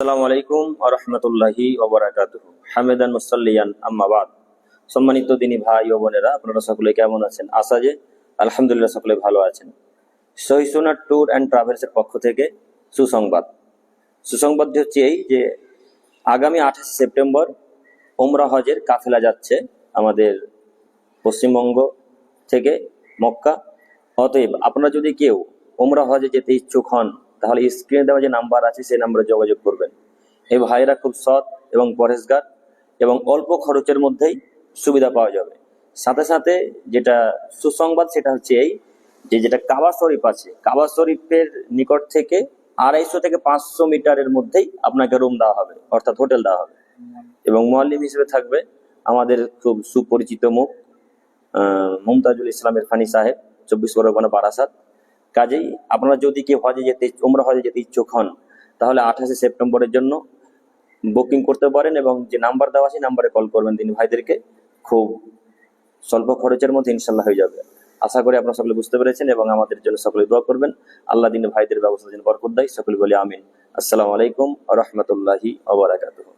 আসসালামু আলাইকুম আরহামতুল্লাহি হামেদান মুসাল্লিয়ান আম্মাবাদ সম্মানিত দিনী ভাই ও বোনেরা, আপনারা সকলে কেমন আছেন? আশা যে আলহামদুলিল্লাহ সকলে ভালো আছেন। সহিসুনা ট্যুর অ্যান্ড ট্রাভেলসের পক্ষ থেকে সুসংবাদ। সুসংবাদটি হচ্ছে এই যে, আগামী আঠাশে সেপ্টেম্বর ওমরা হজের কাফেলা যাচ্ছে আমাদের পশ্চিমবঙ্গ থেকে মক্কা। অতএব আপনারা যদি কেউ ওমরা হজে যেতে ইচ্ছুক হন তাহলে স্ক্রিনে দেওয়া যে নাম্বার আছে, সেই নাম্বারে যোগাযোগ করবেন। এই ভাইরা খুব সৎ এবং পরেশগার এবং অল্প খরচের মধ্যেই সুবিধা পাওয়া যাবে। সাথে সাথে যেটা সুসংবাদ, সেটা হচ্ছে এই যে যেটা কাবা শরীফ আছে, কাবা শরীফের নিকট থেকে আড়াইশো থেকে পাঁচশো মিটারের মধ্যেই আপনাকে রুম দেওয়া হবে, অর্থাৎ হোটেল দেওয়া হবে। এবং মোয়াল্লিম হিসেবে থাকবে আমাদের খুব সুপরিচিত মুখ মুমতাজুল ইসলামের ফানি সাহেব, চব্বিশ পরগনা, বারাসাত। কাজেই আপনারা যদি কেউ হজে যেতে উমরা হজে যেতে ইচ্ছুক হন, তাহলে আঠাশে সেপ্টেম্বরের জন্য বুকিং করতে পারেন এবং যে নাম্বার দেওয়া আছে নাম্বারে কল করবেন তিনি ভাইদেরকে। খুব স্বল্প খরচের মধ্যে ইনশাল্লাহ হয়ে যাবে। আশা করি আপনারা সকলে বুঝতে পেরেছেন এবং আমাদের জন্য সকলে দোয়া করবেন। আল্লাহ দিন ভাইদের ব্যবস্থা যেন বরকত দেয়। সকলে বলে আমিন। আসসালামু আলাইকুম রহমতুল্লাহি ওবরাকাতুহ